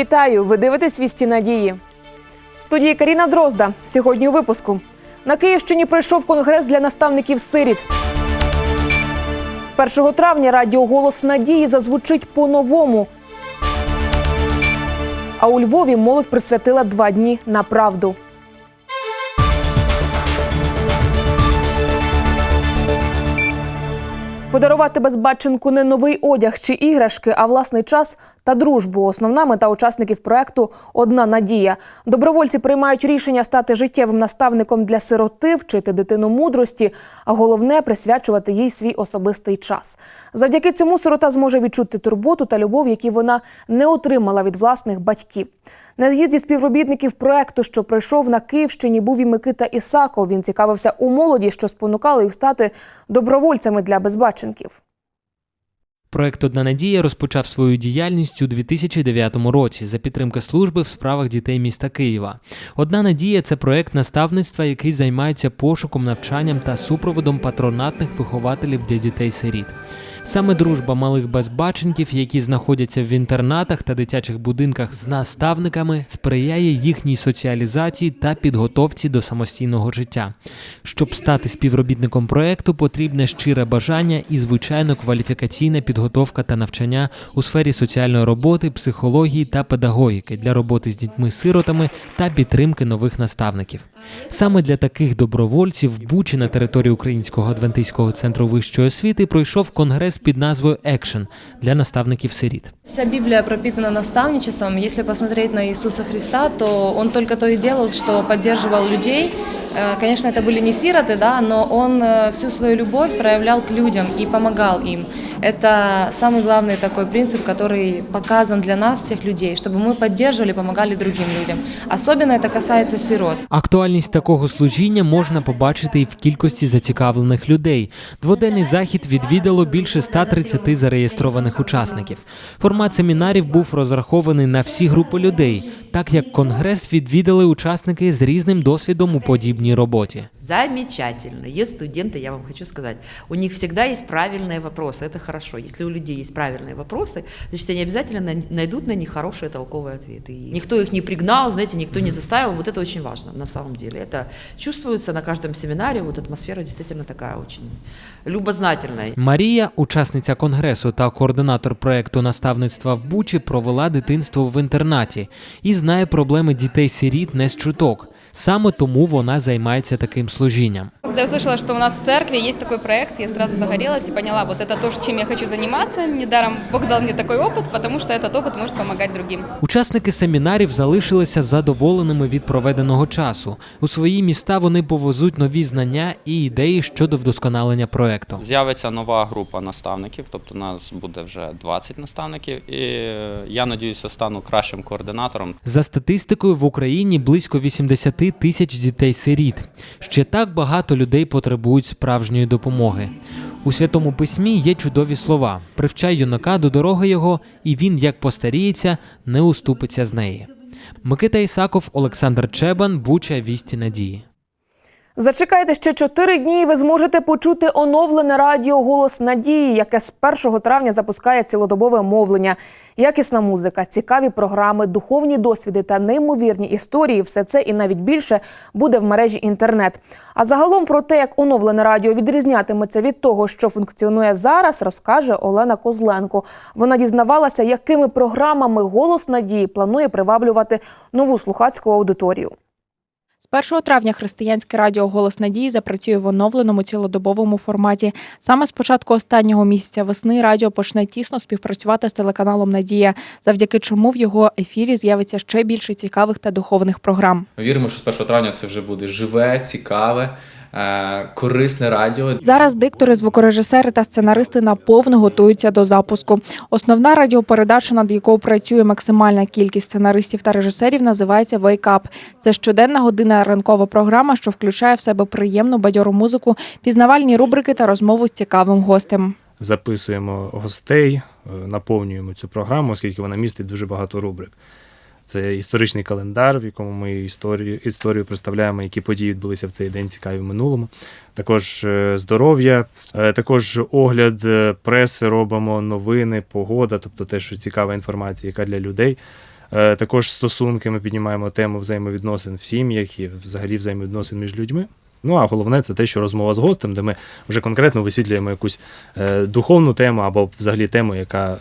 Вітаю! Ви дивитесь вісті надії. В Студії Каріна Дрозда. Сьогодні у випуску. На Київщині пройшов конгрес для наставників сиріт. З 1 травня радіо Голос Надії зазвучить по-новому. А у Львові молодь присвятила два дні на правду. Подарувати безбатченку не новий одяг чи іграшки, а власний час та дружбу. Основна мета учасників проекту одна надія. Добровольці приймають рішення стати життєвим наставником для сироти, вчити дитину мудрості, а головне присвячувати їй свій особистий час. Завдяки цьому сирота зможе відчути турботу та любов, які вона не отримала від власних батьків. На з'їзді співробітників проекту, що пройшов на Київщині, був і Микита Ісаков. Він цікавився у молоді, що спонукали їх стати добровольцями для безбатченків. Проект Одна надія розпочав свою діяльність у 2009 році за підтримки служби в справах дітей міста Києва. Одна надія це проект наставництва, який займається пошуком, навчанням та супроводом патронатних вихователів для дітей-сиріт. Саме дружба малих безбаченків, які знаходяться в інтернатах та дитячих будинках з наставниками, сприяє їхній соціалізації та підготовці до самостійного життя. Щоб стати співробітником проекту, потрібне щире бажання і, звичайно, кваліфікаційна підготовка та навчання у сфері соціальної роботи, психології та педагогіки для роботи з дітьми-сиротами та підтримки нових наставників. Саме для таких добровольців в Бучі на території Українського адвентистського центру вищої освіти пройшов конгрес під назвою Екшен для наставників сиріт. Вся Библия пропитана наставничеством. Если посмотреть на Иисуса Христа, то Он только то и делал, что поддерживал людей. Э, Конечно, это были не сироты, да, но Он э, всю свою любовь проявлял к людям и помогал им. Это самый главный такой принцип, который показан для нас, всех людей, чтобы мы поддерживали, помогали другим людям. Особенно это касается сирот. Актуальність такого служіння можна побачити і в кількості зацікавлених людей. Дводенний захід відвідало більше 130 зареєстрованих учасників. Формат семінарів був розрахований на всі групи людей, так як конгрес відвідали учасники з різним досвідом у подібній роботі. Замечательно. Есть студенты, я вам хочу сказать, у них всегда есть правильные вопросы. Это хорошо. Если у людей есть правильные вопросы, значит, они обязательно на- найдут на них хорошие толковые ответы. И никто их не пригнал, знаете, никто не заставил. Вот это очень важно на самом деле. Это чувствуется на каждом семинаре. Вот атмосфера действительно такая очень любознательная. Марія, учасниця конгресу та координатор проекту наставництва в Бучі, провела дитинство в інтернаті і знає проблеми дітей-сиріт не з чуток. Саме тому вона займається таким служінням. Когда я услышала, что у нас в церкви есть такой проект, я сразу загорелась и поняла, вот это то, чем я хочу заниматься. Недаром Бог дал мне такой опыт, потому что этот опыт может помогать другим. Учасники семінарів залишилися задоволеними від проведеного часу. У свої міста вони повезуть нові знання і ідеї щодо вдосконалення проекту. З'явиться нова група наставників, тобто нас буде вже 20 наставників, і е, я надіюся, стану кращим координатором. За статистикою в Україні близько 80 тисяч дітей-сиріт. Ще так багато людей потребують справжньої допомоги. У святому письмі є чудові слова: привчай юнака до дороги його, і він, як постаріється, не уступиться з неї. Микита Ісаков, Олександр Чебан, Буча, Вісті Надії. Зачекайте ще чотири дні, і ви зможете почути оновлене радіо Голос Надії, яке з 1 травня запускає цілодобове мовлення, якісна музика, цікаві програми, духовні досвіди та неймовірні історії. Все це і навіть більше буде в мережі інтернет. А загалом про те, як оновлене радіо відрізнятиметься від того, що функціонує зараз, розкаже Олена Козленко. Вона дізнавалася, якими програмами голос надії планує приваблювати нову слухацьку аудиторію. З 1 травня християнське радіо Голос Надії запрацює в оновленому цілодобовому форматі. Саме з початку останнього місяця весни радіо почне тісно співпрацювати з телеканалом Надія, завдяки чому в його ефірі з'явиться ще більше цікавих та духовних програм. Ми віримо, що з 1 травня це вже буде живе, цікаве, корисне радіо. Зараз диктори, звукорежисери та сценаристи наповно готуються до запуску. Основна радіопередача, над якою працює максимальна кількість сценаристів та режисерів, називається «Wake Up». Це щоденна година ранкова програма, що включає в себе приємну бадьору музику, пізнавальні рубрики та розмову з цікавим гостем. записуємо гостей, е, наповнюємо цю програму, оскільки вона містить дуже багато рубрик. Це історичний календар, в якому ми історію, історію представляємо, які події відбулися в цей день цікаві в минулому. Також е, здоров'я, е, також огляд е, преси робимо, новини, погода, тобто те, що цікава інформація, яка для людей. Також стосунки ми піднімаємо тему взаємовідносин в сім'ях і взагалі взаємовідносин між людьми. Ну а головне це те, що розмова з гостем, де ми вже конкретно висвітлюємо якусь духовну тему або взагалі тему, яка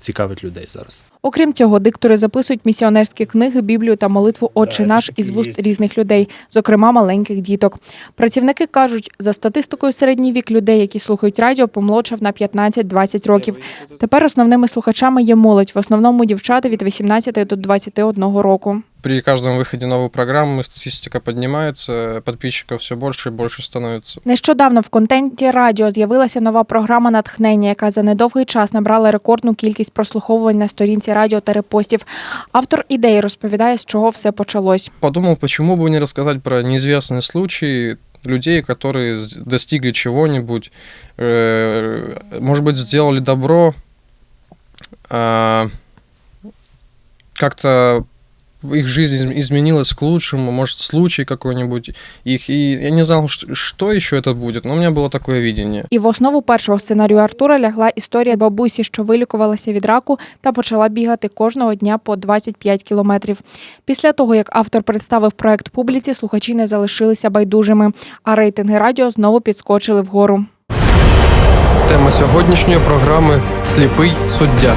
цікавить людей зараз. Окрім цього, диктори записують місіонерські книги, біблію та молитву Отче наш із вуст різних людей, зокрема маленьких діток. Працівники кажуть, за статистикою середній вік людей, які слухають радіо, помолодшав на 15-20 років. Тепер основними слухачами є молодь, в основному дівчата від 18 до 21 року. При каждом выходе новой программы статистика поднимается, подписчиков все больше и больше становится. Нещодавно в контенті радіо з'явилася нова програма натхнення, яка за недовгий час набрала рекордну кількість прослуховувань на сторінці радіо та репостів. Автор ідеї розповідає, з чого все почалось. Подумал, почему бы не рассказать про неизвестные случаи людей, которые с- достигли чего-нибудь, э, может быть, сделали добро, а, как-то их жизнь изм- изменилась к лучшему, может, случай какой-нибудь их. И я не знал, что еще это будет, но у меня было такое видение. І в основу першого сценарію Артура лягла історія бабусі, що вилікувалася від раку та почала бігати кожного дня по 25 кілометрів. Після того, як автор представив проект публіці, слухачі не залишилися байдужими, а рейтинги радіо знову підскочили вгору. Тема сьогоднішньої програми Сліпий суддя.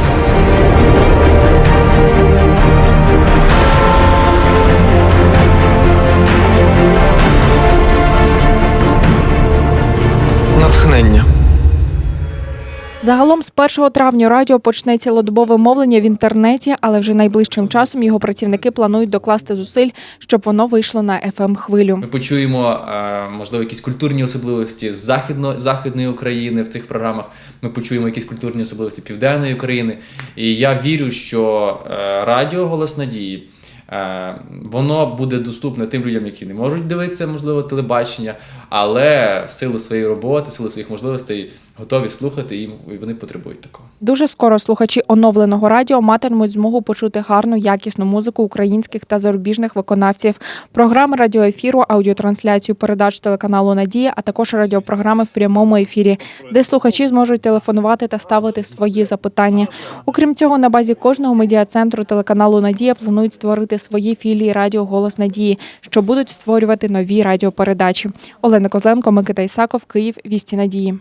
Загалом з 1 травня радіо почне цілодобове мовлення в інтернеті, але вже найближчим часом його працівники планують докласти зусиль, щоб воно вийшло на fm хвилю. Ми почуємо, е, можливо, якісь культурні особливості західно, західної України в цих програмах. Ми почуємо якісь культурні особливості Південної України. І я вірю, що е, радіо Голос Надії. Е, Воно буде доступне тим людям, які не можуть дивитися, можливо, телебачення, але в силу своєї роботи, в силу своїх можливостей готові слухати і і вони потребують такого. Дуже скоро слухачі оновленого радіо матимуть змогу почути гарну якісну музику українських та зарубіжних виконавців, програми радіоефіру, аудіотрансляцію передач телеканалу Надія, а також радіопрограми в прямому ефірі, де слухачі зможуть телефонувати та ставити свої запитання. Окрім цього, на базі кожного медіа-центру телеканалу Надія планують створити свої філії Радіо Голос Надії, що будуть створювати нові радіопередачі. Олена Козленко, Микита Ісаков, Київ, Вісті Надії.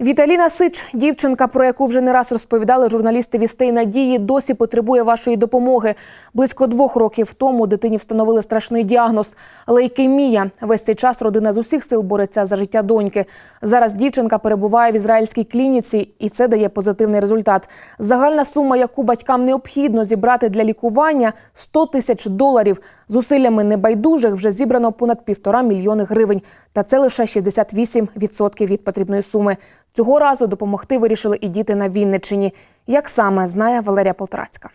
Віталіна Сич, дівчинка, про яку вже не раз розповідали журналісти Вістей Надії, досі потребує вашої допомоги. Близько двох років тому дитині встановили страшний діагноз лейкемія. Весь цей час родина з усіх сил бореться за життя доньки. Зараз дівчинка перебуває в ізраїльській клініці, і це дає позитивний результат. Загальна сума, яку батькам необхідно зібрати для лікування 100 тисяч доларів. Зусиллями небайдужих вже зібрано понад півтора мільйони гривень. Та це лише 68% від потрібної суми. Цього разу допомогти вирішили і діти на Вінниччині. Як саме знає Валерія Полторацька.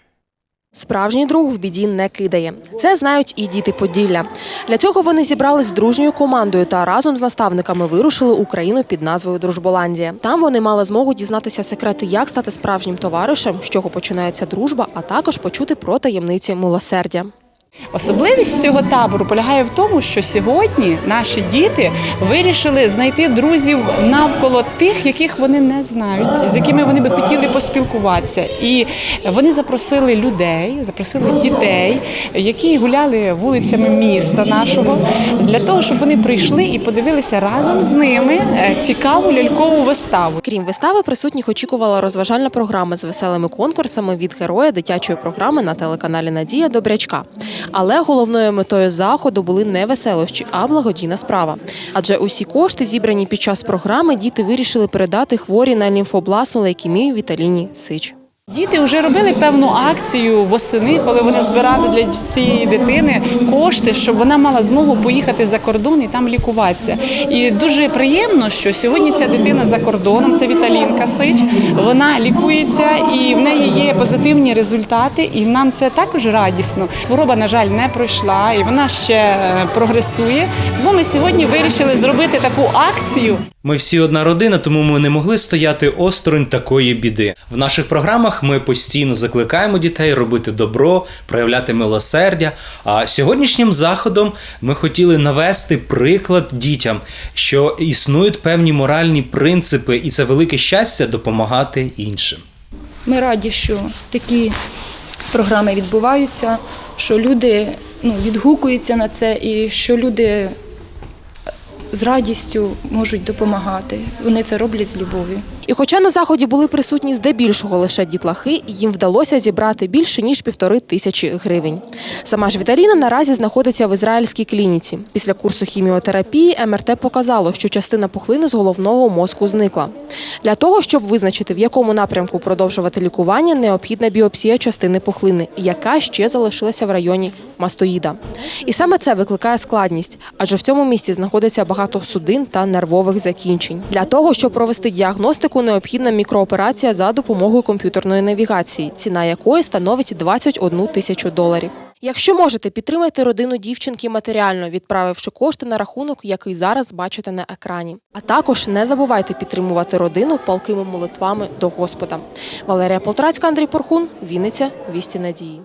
Справжній друг в біді не кидає. Це знають і діти Поділля. Для цього вони зібрались з дружньою командою та разом з наставниками вирушили Україну під назвою Дружболандія. Там вони мали змогу дізнатися секрети, як стати справжнім товаришем, з чого починається дружба, а також почути про таємниці милосердя. Особливість цього табору полягає в тому, що сьогодні наші діти вирішили знайти друзів навколо тих, яких вони не знають, з якими вони би хотіли поспілкуватися. І вони запросили людей, запросили дітей, які гуляли вулицями міста нашого, для того, щоб вони прийшли і подивилися разом з ними е, цікаву лялькову виставу. Крім вистави, присутніх очікувала розважальна програма з веселими конкурсами від героя дитячої програми на телеканалі Надія Добрячка. Але головною метою заходу були не веселощі, а благодійна справа. Адже усі кошти, зібрані під час програми, діти вирішили передати хворі на лімфобласну лейкемію Віталіні Сич. Діти вже робили певну акцію восени, коли вони збирали для цієї дитини кошти, щоб вона мала змогу поїхати за кордон і там лікуватися. І дуже приємно, що сьогодні ця дитина за кордоном, це Віталінка Сич, вона лікується і в неї є позитивні результати. І нам це також радісно. Хвороба, на жаль, не пройшла, і вона ще е, прогресує. Тому ми сьогодні вирішили зробити таку акцію. Ми всі одна родина, тому ми не могли стояти осторонь такої біди. В наших програмах ми постійно закликаємо дітей робити добро, проявляти милосердя. А сьогоднішнім заходом ми хотіли навести приклад дітям, що існують певні моральні принципи, і це велике щастя допомагати іншим. Ми раді, що такі програми відбуваються, що люди ну, відгукуються на це і що люди з радістю можуть допомагати. Вони це роблять з любов'ю. І хоча на заході були присутні здебільшого лише дітлахи, їм вдалося зібрати більше ніж півтори тисячі гривень. Сама ж Віталіна наразі знаходиться в ізраїльській клініці. Після курсу хіміотерапії МРТ показало, що частина пухлини з головного мозку зникла. Для того, щоб визначити, в якому напрямку продовжувати лікування, необхідна біопсія частини пухлини, яка ще залишилася в районі мастоїда. І саме це викликає складність, адже в цьому місці знаходиться багато судин та нервових закінчень. Для того, щоб провести діагностику, необхідна мікрооперація за допомогою комп'ютерної навігації, ціна якої становить 21 тисячу доларів. Якщо можете, підтримайте родину дівчинки матеріально, відправивши кошти на рахунок, який зараз бачите на екрані. А також не забувайте підтримувати родину палкими молитвами до Господа. Валерія Полтрацька, Андрій Порхун, Вінниця, Вісті Надії.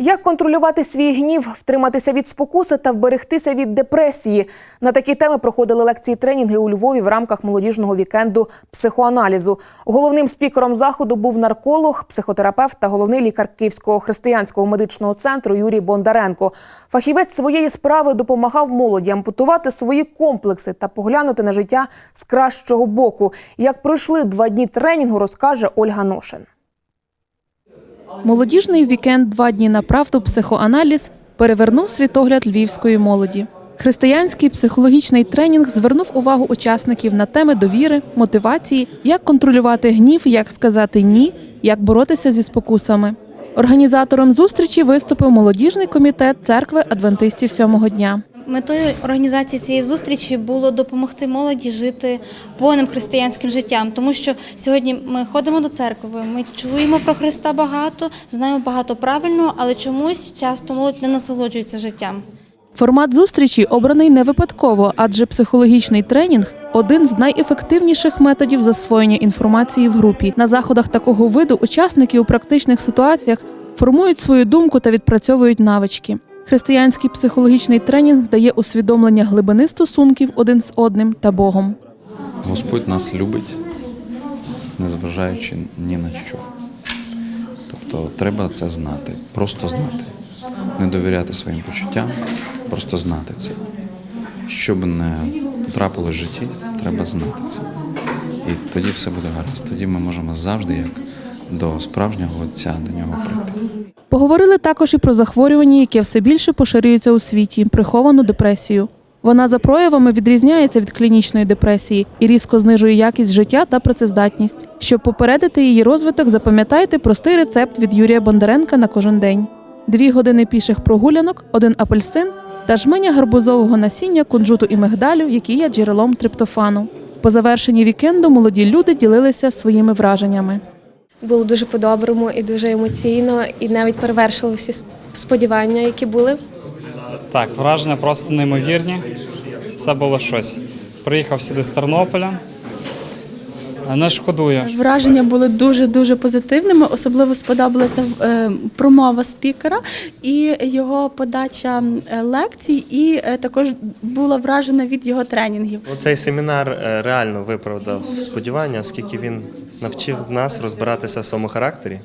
Як контролювати свій гнів, втриматися від спокуси та вберегтися від депресії? На такі теми проходили лекції тренінги у Львові в рамках молодіжного вікенду психоаналізу. Головним спікером заходу був нарколог, психотерапевт та головний лікар Київського християнського медичного центру Юрій Бондаренко. Фахівець своєї справи допомагав молоді ампутувати свої комплекси та поглянути на життя з кращого боку. Як пройшли два дні тренінгу, розкаже Ольга Ношин. Молодіжний вікенд «Два дні на правду. Психоаналіз перевернув світогляд львівської молоді. Християнський психологічний тренінг звернув увагу учасників на теми довіри, мотивації, як контролювати гнів, як сказати ні, як боротися зі спокусами. Організатором зустрічі виступив молодіжний комітет церкви адвентистів сьомого дня. Метою організації цієї зустрічі було допомогти молоді жити повним християнським життям, тому що сьогодні ми ходимо до церкви, ми чуємо про Христа багато, знаємо багато правильного, але чомусь часто молодь не насолоджується життям. Формат зустрічі обраний не випадково, адже психологічний тренінг один з найефективніших методів засвоєння інформації в групі. На заходах такого виду учасники у практичних ситуаціях формують свою думку та відпрацьовують навички. Християнський психологічний тренінг дає усвідомлення глибини стосунків один з одним та Богом. Господь нас любить, незважаючи ні на що. Тобто треба це знати, просто знати. Не довіряти своїм почуттям, просто знати це. Щоб не потрапило в житті, треба знати це. І тоді все буде гаразд. Тоді ми можемо завжди, як до справжнього отця, до нього прийти. Поговорили також і про захворювання, яке все більше поширюється у світі приховану депресію. Вона за проявами відрізняється від клінічної депресії і різко знижує якість життя та працездатність. Щоб попередити її розвиток, запам'ятайте простий рецепт від Юрія Бондаренка на кожен день: дві години піших прогулянок, один апельсин та жменя гарбузового насіння, кунжуту і мигдалю, які є джерелом триптофану. По завершенні вікенду молоді люди ділилися своїми враженнями. Було дуже по-доброму і дуже емоційно, і навіть перевершило всі сподівання, які були. Так, враження просто неймовірні. Це було щось. Приїхав сюди з Тернополя. Не шкодую. Враження були дуже дуже позитивними. Особливо сподобалася е, промова спікера і його подача лекцій, і е, також була вражена від його тренінгів. Цей семінар е, реально виправдав сподівання, оскільки він навчив нас розбиратися в своєму характері.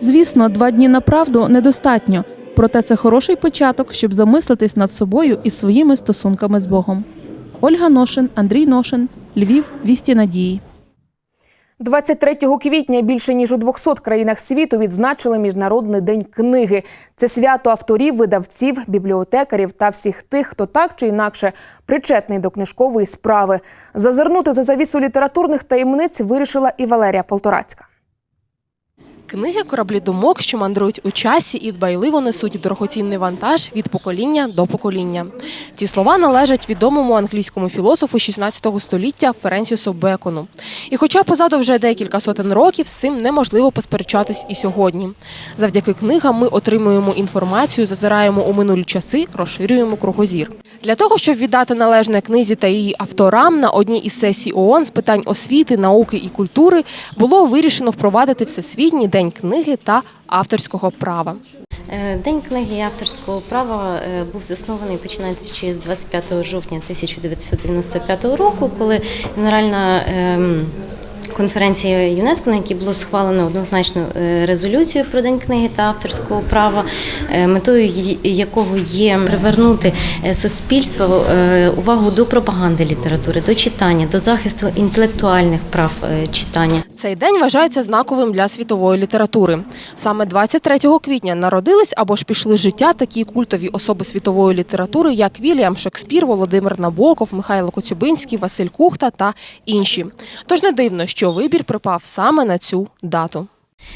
Звісно, два дні на правду недостатньо, проте це хороший початок, щоб замислитись над собою і своїми стосунками з Богом. Ольга Ношин, Андрій Ношин, Львів, Вісті Надії. 23 квітня більше ніж у 200 країнах світу відзначили Міжнародний день книги. Це свято авторів, видавців, бібліотекарів та всіх тих, хто так чи інакше причетний до книжкової справи. Зазирнути за завісу літературних таємниць вирішила і Валерія Полторацька. Книги кораблі думок, що мандрують у часі і дбайливо несуть дорогоцінний вантаж від покоління до покоління. Ці слова належать відомому англійському філософу 16 століття Ференсісу Бекону. І хоча позаду вже декілька сотень років, з цим неможливо посперечатись і сьогодні. Завдяки книгам ми отримуємо інформацію, зазираємо у минулі часи, розширюємо кругозір. Для того, щоб віддати належне книзі та її авторам на одній із сесій ООН з питань освіти, науки і культури було вирішено впровадити всесвітній день книги та авторського права. Е, День книги і авторського права е, був заснований починаючи з 25 жовтня 1995 року, коли Генеральна ем, конференція ЮНЕСКО, на якій було схвалено однозначну е, резолюцію про День книги та авторського права, е, метою якого є привернути е, суспільство увагу до пропаганди літератури, до читання, до захисту інтелектуальних прав читання. Цей день вважається знаковим для світової літератури. Саме 23 квітня народились або ж пішли життя такі культові особи світової літератури, як Вільям Шекспір, Володимир Набоков, Михайло Коцюбинський, Василь Кухта та інші. Тож не дивно, що що вибір припав саме на цю дату.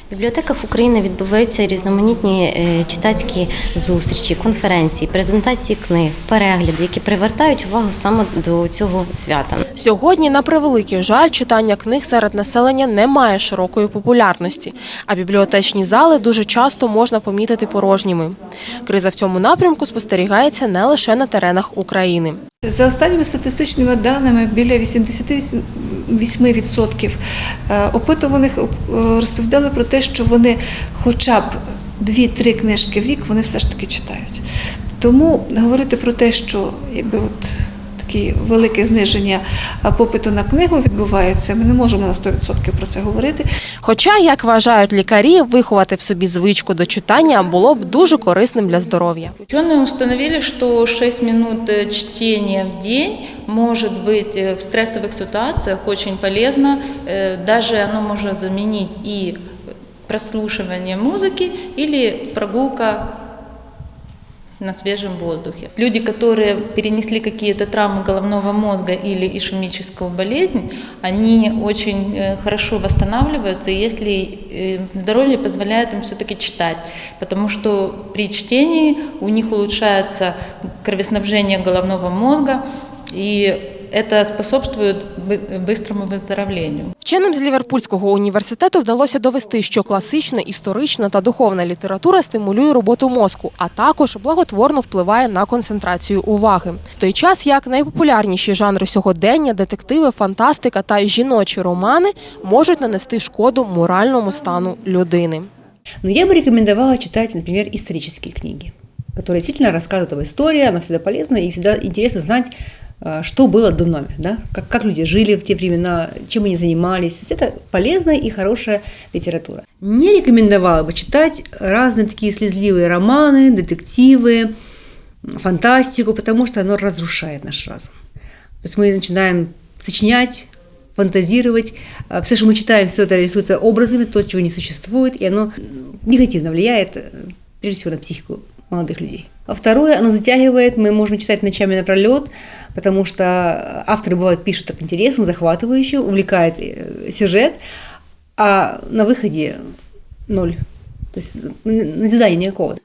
В бібліотеках України відбуваються різноманітні е, читацькі зустрічі, конференції, презентації книг, перегляди, які привертають увагу саме до цього свята. Сьогодні, на превеликий жаль, читання книг серед населення не має широкої популярності, а бібліотечні зали дуже часто можна помітити порожніми. Криза в цьому напрямку спостерігається не лише на теренах України. За останніми статистичними даними біля 80 8% е, опитуваних е, розповідали про те, що вони хоча б 2-3 книжки в рік вони все ж таки читають. Тому говорити про те, що якби от таке велике зниження е, попиту на книгу відбувається, ми не можемо на 100% про це говорити. Хоча, як вважають лікарі, виховати в собі звичку до читання було б дуже корисним для здоров'я. Ученые установили, что 6 минут э, чтения в день может быть э, в стрессовых ситуациях очень полезно. Э, Даже оно может заменить и прослушивание музыки или прогулка на свежем воздухе. Люди, которые перенесли какие-то травмы головного мозга или ишемическую болезнь, они очень э, хорошо восстанавливаются, если э, здоровье позволяет им все-таки читать, потому что при чтении у них улучшается кровоснабжение головного мозга, и это способствует бы- быстрому выздоровлению. Вченим з Ліверпульського університету вдалося довести, що класична, історична та духовна література стимулює роботу мозку, а також благотворно впливає на концентрацію уваги. В той час як найпопулярніші жанри сьогодення, детективи, фантастика та жіночі романи можуть нанести шкоду моральному стану людини. Но я бы рекомендовала читать, например, исторические книги, которые действительно рассказывают об истории, она всегда полезна, и всегда интересно знать, э, что было до нами, да? как, как люди жили в те времена, чем они занимались. То есть это полезная и хорошая литература. Не рекомендовала бы читать разные такие слезливые романы, детективы, фантастику, потому что оно разрушает наш разум. То есть мы начинаем сочинять, фантазировать. Все, что мы читаем, все это рисуется образами, то, чего не существует, и оно негативно влияет, э, прежде всего, на психику молодых людей. А второе, оно затягивает, мы можем читать ночами напролет, потому что авторы, бывают, пишут так интересно, захватывающе, увлекает э, сюжет, а на выходе ноль. То есть назидания никакого.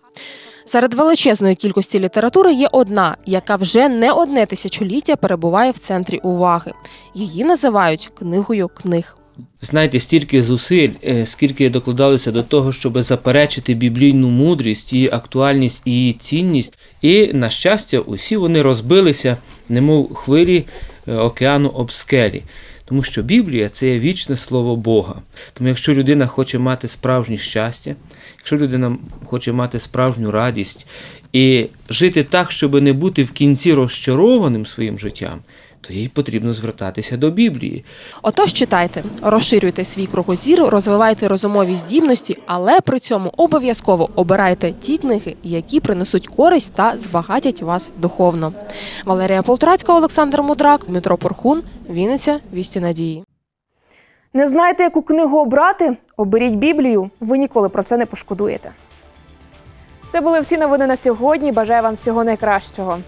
Серед величезної кількості літератури є одна, яка вже не одне тисячоліття перебуває в центрі уваги. Її називають книгою книг. Знаєте, стільки зусиль, е, скільки докладалося до того, щоб заперечити біблійну мудрість, її актуальність і її цінність. І, на щастя, усі вони розбилися, немов хвилі е, океану об скелі. Тому що Біблія це є вічне слово Бога. Тому якщо людина хоче мати справжнє щастя, якщо людина хоче мати справжню радість і жити так, щоб не бути в кінці розчарованим своїм життям, то їй потрібно звертатися до Біблії. Отож читайте, розширюйте свій кругозір, розвивайте розумові здібності, але при цьому обов'язково обирайте ті книги, які принесуть користь та збагатять вас духовно. Валерія Полтрацька, Олександр Мудрак, Дмитро Порхун, Вінниця, Вісті Надії. Не знаєте, яку книгу обрати? Оберіть Біблію. Ви ніколи про це не пошкодуєте. Це були всі новини на сьогодні. Бажаю вам всього найкращого.